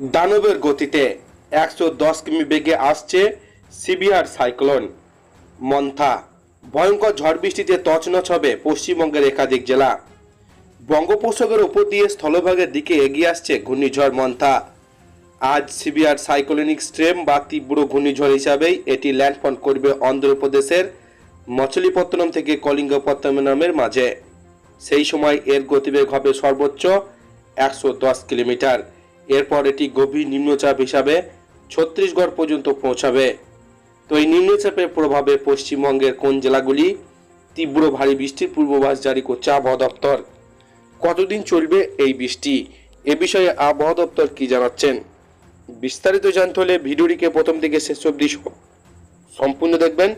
দানবের গতিতে একশো দশ কিমি বেগে আসছে সিবিআর সাইক্লোন। মন্থা, ভয়ঙ্কর ঝড় বৃষ্টিতে তছনছ হবে পশ্চিমবঙ্গের একাধিক জেলা। বঙ্গোপসাগরের উপর দিয়ে স্থলভাগের দিকে এগিয়ে আসছে ঘূর্ণিঝড় মন্থা। আজ সিবিআর সাইক্লোনিক স্ট্রেম বা তীব্র ঘূর্ণিঝড় হিসাবেই এটি ল্যান্ডফল করবে অন্ধ্রপ্রদেশের মছলিপত্তনম থেকে কলিঙ্গপত্তনমের মাঝে। সেই সময় এর গতিবেগ হবে সর্বোচ্চ একশো দশ কিলোমিটার। এরপর এটি গভীর নিম্নচাপ হিসাবে ছত্তিশগড় পর্যন্ত পৌঁছাবে। তো এই নিম্নচাপের প্রভাবে পশ্চিমবঙ্গের কোন জেলাগুলি তীব্র ভারী বৃষ্টির পূর্বাভাস জারি করছে আবহাওয়া দপ্তর? কতদিন চলবে এই বৃষ্টি? এ বিষয়ে আবহাওয়া দপ্তর কি জানাচ্ছেন? বিস্তারিত জানতে হলে ভিডিওটিকে প্রথম থেকে শেষ অবধি সম্পূর্ণ দেখবেন।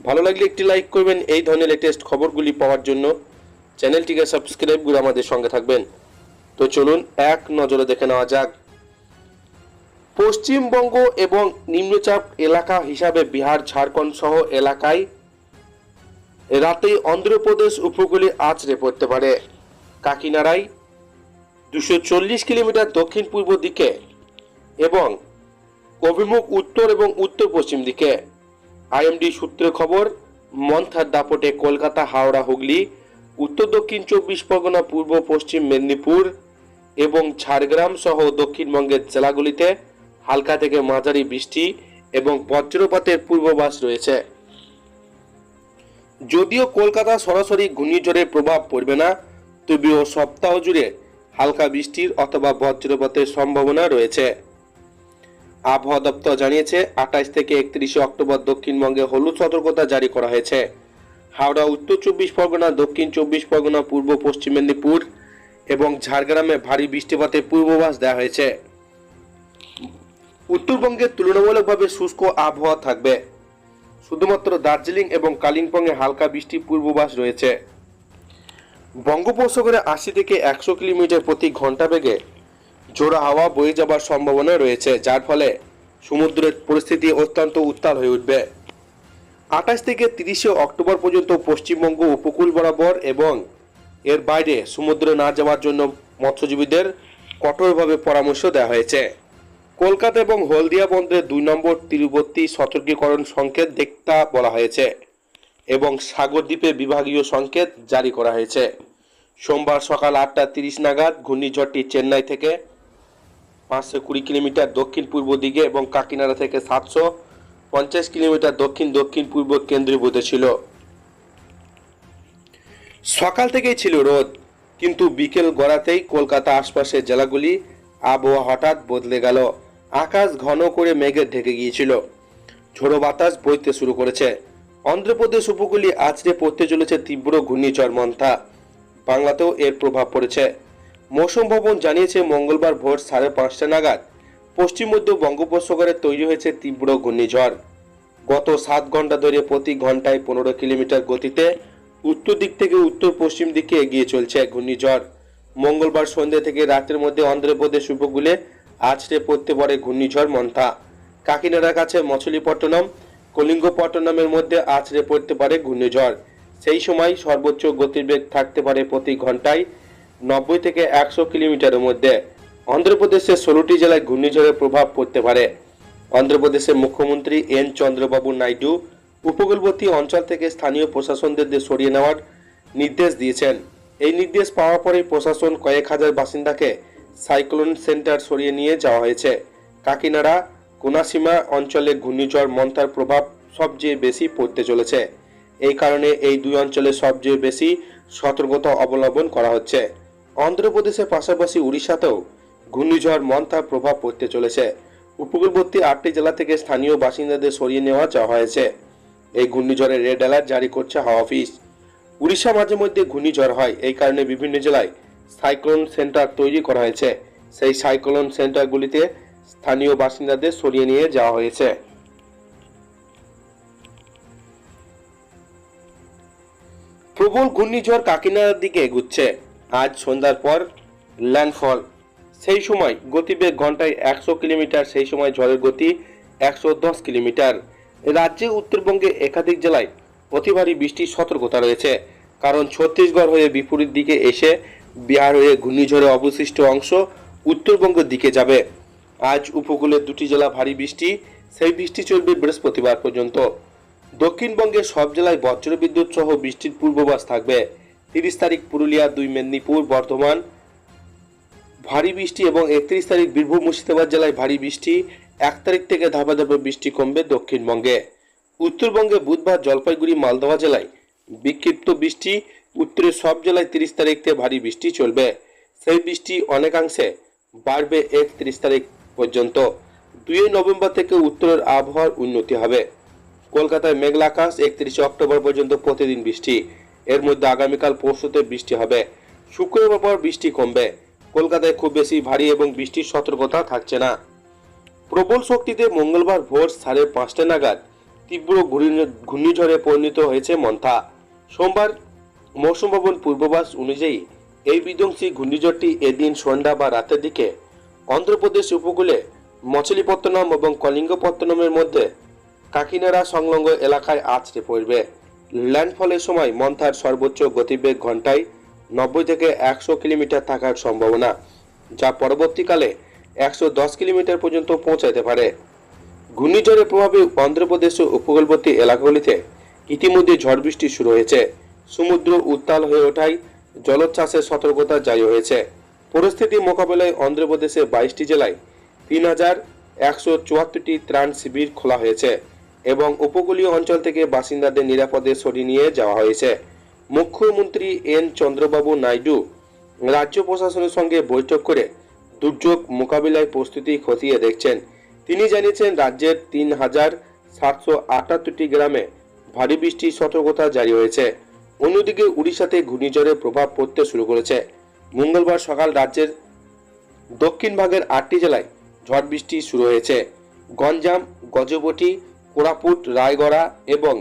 ভালো লাগলে একটি লাইক করবেন, এই ধরনের লেটেস্ট খবরগুলি পাওয়ার জন্য চ্যানেলটিকে সাবস্ক্রাইব করে আমাদের সঙ্গে থাকবেন। তো চলুন এক নজরে দেখে নেওয়া যাক। পশ্চিমবঙ্গ এবং নিম্নচাপ এলাকা হিসাবে বিহার, ঝাড়খণ্ড সহ এলাকায় রাতে অন্ধ্রপ্রদেশ উপকূলে আছড়ে পড়তে পারে। কাকিনাড়ায় দুশো চল্লিশ কিলোমিটার দক্ষিণ পূর্ব দিকে এবং অভিমুখ উত্তর এবং উত্তর পশ্চিম দিকে। আইএমডি সূত্রে খবর, মন্থার দাপটে কলকাতা, হাওড়া, হুগলি উত্তর দক্ষিণ চব্বিশ পরগনা, পূর্ব পশ্চিম মেদিনীপুর এবং ঝাড়গ্রাম সহ দক্ষিণবঙ্গের জেলাগুলিতে হালকা থেকে মাঝারি বৃষ্টি এবং বজ্রপাতের পূর্বাভাস রয়েছে। যদিও কলকাতা সরাসরি ঘূর্ণিঝড়ের প্রভাব পড়বে না, তবুও সপ্তাহ জুড়ে হালকা বৃষ্টির অথবা বজ্রপাতের সম্ভাবনা রয়েছে। আবহাওয়া দপ্তর জানিয়েছে, আঠাশ থেকে একত্রিশে অক্টোবর দক্ষিণবঙ্গে হলুদ সতর্কতা জারি করা হয়েছে। হাওড়া উত্তর চব্বিশ পরগনা, দক্ষিণ চব্বিশ পরগনা, পূর্ব পশ্চিম মেদিনীপুর এবং ঝাড়গ্রামে ভারী বৃষ্টিপাতের পূর্বাভাস দেওয়া হয়েছে। উত্তরবঙ্গে তুলনামূলকভাবে শুষ্ক আবহাওয়া থাকবে। শুধুমাত্র দার্জিলিং এবং কালিম্পংয়ে হালকা বৃষ্টির পূর্বাভাস রয়েছে। বঙ্গোপসাগরে আশি থেকে একশো কিলোমিটার প্রতি ঘণ্টা বেগে জোড়া হাওয়া বয়ে যাবার সম্ভাবনা রয়েছে, যার ফলে সমুদ্রের পরিস্থিতি অত্যন্ত উত্তাল হয়ে উঠবে। আঠাশ থেকে তিরিশে অক্টোবর পর্যন্ত পশ্চিমবঙ্গ উপকূল বরাবর এবং এর বাইরে সমুদ্রে না যাওয়ার জন্য মৎস্যজীবীদের কঠোরভাবে পরামর্শ দেওয়া হয়েছে। কলকাতা এবং হলদিয়া বন্দরে দুই নম্বর তীরবর্তী সতর্কীকরণ সংকেত দেখতা বলা হয়েছে এবং সাগরদ্বীপে বিভাগীয় সংকেত জারি করা হয়েছে। সোমবার সকাল আটটা তিরিশ নাগাদ ঘূর্ণিঝড়টি চেন্নাই থেকে পাঁচশো কুড়ি কিলোমিটার দক্ষিণ পূর্ব দিকে এবং কাকিনাড়া থেকে সাতশো পঞ্চাশ কিলোমিটার দক্ষিণ দক্ষিণ, পূর্ব কেন্দ্রীভূত ছিল। সকাল থেকেই ছিল রোদ, কিন্তু বিকেল গড়াতেই কলকাতা আশপাশের জেলাগুলি আবহাওয়া হঠাৎ বদলে গেল। আকাশ ঘন করে মেঘে ঢেকে গিয়েছিল। ঝোড়ো বাতাস বইতে শুরু করেছে। অন্ধ্রপ্রদেশ উপকূলে আছড়ে পড়তে চলেছে তীব্র ঘূর্ণিঝড় মন্থা। বাংলাতেও এর প্রভাব পড়েছে। মৌসুম ভবন জানিয়েছে মঙ্গলবার ভোর সাড়ে পাঁচটা নাগাদ পশ্চিম মধ্য বঙ্গোপসাগরে তৈরি হয়েছে তীব্র ঘূর্ণিঝড়। গত সাত ঘণ্টা ধরে প্রতি ঘন্টায় পনেরো কিলোমিটার গতিতে উত্তর দিক থেকে উত্তর পশ্চিম দিকে এগিয়ে চলছে ঘূর্ণিঝড়। মঙ্গলবার সন্ধ্যা থেকে রাতের মধ্যে অন্ধ্রপ্রদেশ উপকূলে আছড়ে পড়তে পারে ঘূর্ণিঝড় মন্থা। কাকিনাড়ার কাছে মছলিপট্টনম, কলিঙ্গপট্টনমের মধ্যে আছড়ে পড়তে পারে ঘূর্ণিঝড়। সেই সময় সর্বোচ্চ গতিবেগ থাকতে পারে প্রতি ঘন্টায় নব্বই থেকে একশো কিলোমিটারের মধ্যে। অন্ধ্রপ্রদেশের ষোলোটি জেলায় ঘূর্ণিঝড়ের প্রভাব পড়তে পারে। অন্ধ্রপ্রদেশের মুখ্যমন্ত্রী এন চন্দ্রবাবু নাইডু উপকূলবর্তী অঞ্চল থেকে স্থানীয় প্রশাসনদের সরিয়ে নেওয়ার নির্দেশ দিয়েছেন। এই নির্দেশ পাওয়ার পরেই প্রশাসন কয়েক হাজার বাসিন্দাকে সাইক্লোন সেন্টার সরিয়ে নিয়ে যাওয়া হয়েছে। কাকিনাড়া, কোনাসীমা অঞ্চলে ঘূর্ণিঝড় মন্থার প্রভাব সবচেয়ে বেশি পড়তে চলেছে। এই কারণে এই দুই অঞ্চলে সবচেয়ে বেশি সতর্কতা অবলম্বন করা হচ্ছে। অন্ধ্রপ্রদেশের পাশাপাশি উড়িষ্যাতেও ঘূর্ণিঝড় মন্থার প্রভাব পড়তে চলেছে। উপকূলবর্তী আটটি জেলা থেকে স্থানীয় বাসিন্দাদের সরিয়ে নেওয়া চাওয়া হয়েছে। এই ঘূর্ণিঝড়ের রেড অ্যালার্ট জারি করছে হাওয়া অফিস। উড়িষ্যা মাঝে মধ্যে ঘূর্ণিঝড় হয়, এই কারণে বিভিন্ন জেলায় সাইক্লোন সেন্টার তৈরি করা হয়েছে। সেই সাইক্লোন সেন্টারগুলিতে স্থানীয় বাসিন্দাদের সরিয়ে নিয়ে যাওয়া হয়েছে। প্রবল ঘূর্ণিঝড় কাকিনাড়ার দিকে এগুচ্ছে। আজ সন্ধ্যার পর ল্যান্ডফল সেই সময় গতিবেগ ঘন্টায় একশো কিলোমিটার, সেই সময় ঝড়ের গতি একশো দশ কিলোমিটার। রাজ্যে উত্তরবঙ্গে একাধিক জেলায় অতি ভারী বৃষ্টির সতর্কতা রয়েছে। কারণ ছত্তিশগড় হয়ে বিপরীত দিকে এসে বিহার হয়ে ঘূর্ণিঝড়ে অবশিষ্ট অংশ উত্তরবঙ্গের দিকে যাবে। আজ উপকূলের দুটি জেলা ভারী বৃষ্টি, সেই বৃষ্টি চলবে বৃহস্পতিবার পর্যন্ত। দক্ষিণবঙ্গের সব জেলায় বজ্রবিদ্যুৎ সহ বৃষ্টির পূর্বাভাস থাকবে। তিরিশ তারিখ পুরুলিয়া, দুই মেদিনীপুর, বর্ধমান ভারী বৃষ্টি এবং একত্রিশ তারিখ বীরভূম মুর্শিদাবাদ জেলায় ভারী বৃষ্টি। এক তারিখ থেকে ধাপে ধাপে বৃষ্টি কমবে দক্ষিণবঙ্গে। উত্তরবঙ্গে বুধবার জলপাইগুড়ি, মালদহ জেলায় বিক্ষিপ্ত বৃষ্টি। উত্তরের সব জেলায় তিরিশ তারিখ থেকে ভারী বৃষ্টি চলবে। সেই বৃষ্টি অনেকাংশে বাড়বে একত্রিশ তারিখ পর্যন্ত। দুই নভেম্বর থেকে উত্তরের আবহাওয়ার উন্নতি হবে। কলকাতায় মেঘলা আকাশ, একত্রিশে অক্টোবর পর্যন্ত প্রতিদিন বৃষ্টি। এর মধ্যে আগামীকাল পরশুতে বৃষ্টি হবে। শুক্রবার পর বৃষ্টি কমবে। কলকাতায় খুব বেশি ভারী এবং বৃষ্টির সতর্কতা থাকছে না। প্রবল শক্তিতে মঙ্গলবার ভোর সাড়ে পাঁচটা নাগাদ তীব্র ঘূর্ণিঝড়ে পরিণত হয়েছে মন্থা। সোমবার মৌসুম ভবন পূর্বাভাস অনুযায়ী এই বিধ্বংসী ঘূর্ণিঝড়টি এদিন সন্ধ্যা বা রাতের দিকে অন্ধ্রপ্রদেশ উপকূলে, মছলিপত্তনম এবং কলিঙ্গপত্তনমের মধ্যে কাকিনাড়া সংলগ্ন এলাকায় আছড়ে পড়বে। ল্যান্ডফলের সময় মন্থার সর্বোচ্চ গতিবেগ ঘন্টায় নব্বই থেকে একশো কিলোমিটার থাকার সম্ভাবনা, যা পরবর্তীকালে একশো দশ কিলোমিটার পর্যন্ত পৌঁছাতে পারে। ঘূর্ণিঝড়ের প্রভাবে অন্ধ্রপ্রদেশ ও উপকূলবর্তী এলাকাগুলিতে ইতিমধ্যে ঝড় বৃষ্টি শুরু হয়েছে। সমুদ্র উত্তাল হয়ে ওঠায় জলোচ্ছ্বাসের সতর্কতা জারি হয়েছে। পরিস্থিতি মোকাবেলায় অন্ধ্রপ্রদেশে বাইশটি জেলায় তিন হাজার একশো চুয়াত্তরটি ত্রাণ শিবির খোলা হয়েছে এবং উপকূলীয় অঞ্চল থেকে বাসিন্দাদের নিরাপদে সরিয়ে নিয়ে যাওয়া হয়েছে। মুখ্যমন্ত্রী এন চন্দ্রবাবু নাইডু রাজ্য প্রশাসনের সঙ্গে বৈঠক করে দুর্যোগ মোকাবিলায় প্রস্তুতি খতিয়ে দেখছেন। তিনি জানিয়েছেন, রাজ্যের তিন হাজার সাতশো আটাত্তরটি গ্রামে ভারী বৃষ্টির সতর্কতা জারি হয়েছে। অন্যদিকে উড়িষ্যাতে ঘূর্ণিঝড়ের প্রভাব পড়তে শুরু করেছে। মঙ্গলবার সকাল রাজ্যের দক্ষিণ ভাগের আটটি জেলায় ঝড় বৃষ্টি শুরু হয়েছে। গঞ্জাম, গজপতি, কোরাপুট, রায়গড়া এবং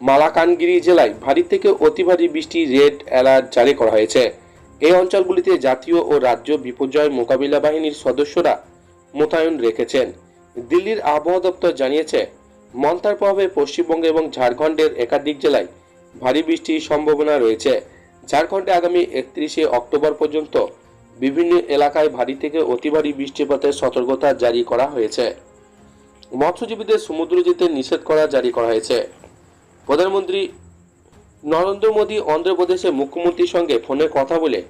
মালাকানগিরি জেলায় ভারী থেকে অতি ভারী বৃষ্টি রেড অ্যালার্ট জারি করা হয়েছে। এই অঞ্চলগুলিতে জাতীয় ও রাজ্য বিপর্যয় মোকাবিলা বাহিনীর সদস্যরা মোতায়েন রেখেছেন। দিল্লির আবহাওয়া দপ্তর জানিয়েছে মন্থার প্রভাবে পশ্চিমবঙ্গ এবং ঝাড়খণ্ডের একাধিক জেলায় ভারী বৃষ্টির সম্ভাবনা রয়েছে। ঝাড়খণ্ডে আগামী একত্রিশে অক্টোবর পর্যন্ত বিভিন্ন এলাকায় ভারী থেকে অতি ভারী বৃষ্টিপাতের সতর্কতা জারি করা হয়েছে। মৎস্যজীবীদের সমুদ্র যেতে নিষেধ করা জারি করা হয়েছে। প্রধানমন্ত্রী নরেন্দ্র মোদী অন্ধ্রপ্রদেশের মুখ্যমন্ত্রীর সঙ্গে ফোনে কথা বলে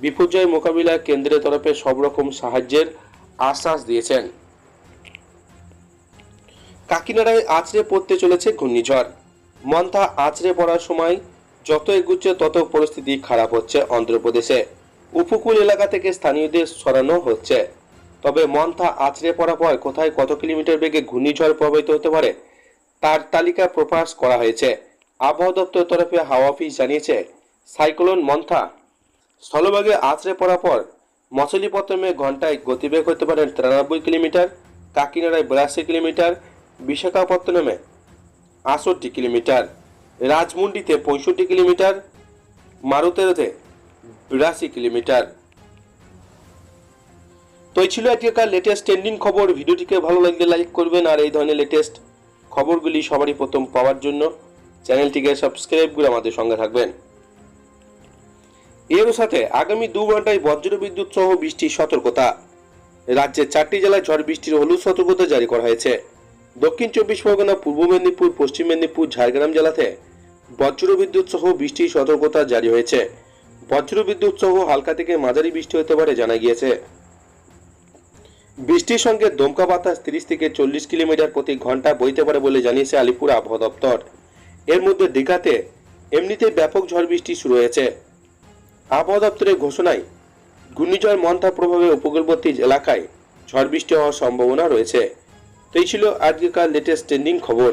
বিপর্যয় মোকাবিলায় কেন্দ্রের তরফে সব রকম সাহায্যের আশ্বাস দিয়েছেন। কাকিনাড়ায় আছড়ে পড়তে চলেছে ঘূর্ণিঝড়। মন্থা আছড়ে পড়ার সময় যত এগুচ্ছে তত পরিস্থিতি খারাপ হচ্ছে অন্ধ্রপ্রদেশে। উপকূল এলাকা থেকে স্থানীয়দের সরানো হচ্ছে। তবে মন্থা আছড়ে পড়ার পর কোথায় কত কিলোমিটার বেগে ঘূর্ণিঝড় প্রবাহিত হতে পারে তার তালিকা প্রকাশ করা হয়েছে। আবহাওয়া দপ্তর তরফে হাওয়া অফিস জানিয়েছে, সাইক্লোন মন্থা স্থলভাগে আছড়ে পড়ার পর মছলিপত্তমে ঘন্টায় গতিবেগ হতে পারে তিরানব্বই কিলোমিটার, কাকিনাড়ায় বিরাশি কিলোমিটার, বিশাখাপত্তনমে আষট্টি কিলোমিটার, রাজমুন্ডিতে পঁয়ষট্টি কিলোমিটার, মারুতেরতে বিরাশি কিলোমিটার। তো এই ছিল আজকের লেটেস্ট ট্রেন্ডিং খবর। ভিডিওটিকে ভালো লাগলে লাইক করবেন আর এই ধরনের লেটেস্ট খবরগুলি সবারই প্রথম পাওয়ার জন্য চ্যানেলটিকে সাবস্ক্রাইব করে আমাদের সঙ্গে থাকবেন। এর সাথে আগামী দু ঘন্টায় বজ্র বিদ্যুৎ সহ বৃষ্টির সতর্কতা। রাজ্যের চারটি জেলায় ঝড় বৃষ্টির হলুদ সতর্কতা জারি করা হয়েছে। দক্ষিণ চব্বিশ পরগনা, পূর্ব মেদিনীপুর, পশ্চিম মেদিনীপুর, ঝাড়গ্রাম জেলাতে বজ্র বিদ্যুৎ সহ বৃষ্টির সতর্কতা জারি হয়েছে। বজ্র বিদ্যুৎ সহ হালকা থেকে মাঝারি বৃষ্টি হতে পারে জানা গিয়েছে। বৃষ্টির সঙ্গে দমকা বাতাস তিরিশ থেকে চল্লিশ কিলোমিটার প্রতি ঘণ্টা বইতে পারে বলে জানিয়েছে আলিপুর আবহাওয়া দপ্তর। এর মধ্যে দীঘাতে এমনিতেই ব্যাপক ঝড় বৃষ্টি শুরু হয়েছে। আবহাওয়া দপ্তরের ঘোষণায় ঘূর্ণিঝড় মন্থা প্রভাবে উপকূলবর্তী এলাকায় ঝড় বৃষ্টি হওয়ার সম্ভাবনা রয়েছে। তো এই ছিল আজকেকার লেটেস্ট ট্রেন্ডিং খবর।